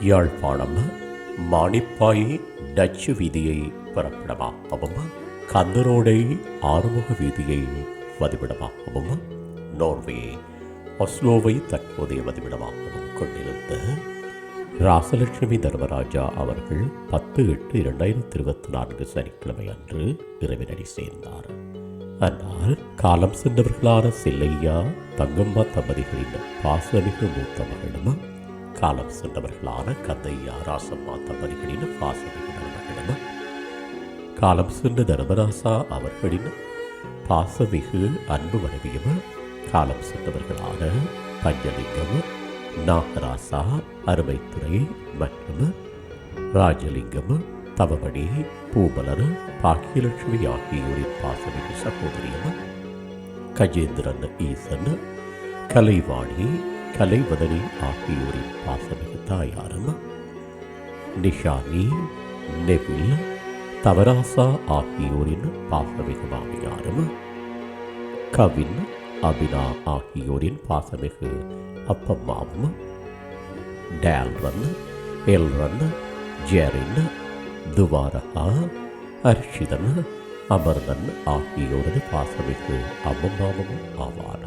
Yazhpanam Manipay Dutch வீதியை பிறப்பிடமாகவும் கந்தரோடை ஆறுமுக வீதியை வதிவிடமாகவும் Norway ஒஸ்லோவை தற்போதைய வதிவிடமாகவும் கொண்டிருந்த ராசலட்சுமி தர்மராஜா அவர்கள் பத்து எட்டு இரண்டாயிரத்தி இருபத்தி நான்கு சனிக்கிழமை அன்று இறைவனடி சேர்ந்தார். ஆனால் காலம் சென்றவர்களான செல்லையா தங்கம்மா தம்பதிகளின் பாசமிகு மூத்த மகளும் காலம் சென்றவர்களான கந்தையா ராசம்மா தம்பதிகளின் பாசமிகு காலம் சென்ற தர்மராசா அவர்களின் பாசமிகு அன்பு மனைவியும் காலம் சென்றவர்களான பஞ்சலிங்கம் நாகராசா அருமைத்துறை மற்றும் ராஜலிங்கம் தவமணி பூமலர் பாக்கியலட்சுமி ஆகியோரின் பாசமிகு சகோதரியும் கஜேந்திரன் ஈசன் கலைவாணி கலைவதனி ஆகியோரின் பாசமிகு தாயாரும் நிஷானி நெவில் தவராசா ஆகியோரின் பாசமிகு மாமியாரும் கவின் அபினா ஆகியோரின் பாசமிகு அப்பம்மாவும் டேல்ரன் எல்ரன் ஜெரின் துவாரகா ஹர்ஷிதன் அமர்தன் ஆகியோரது பாசமிகு அம்மம்மாவும் ஆவார்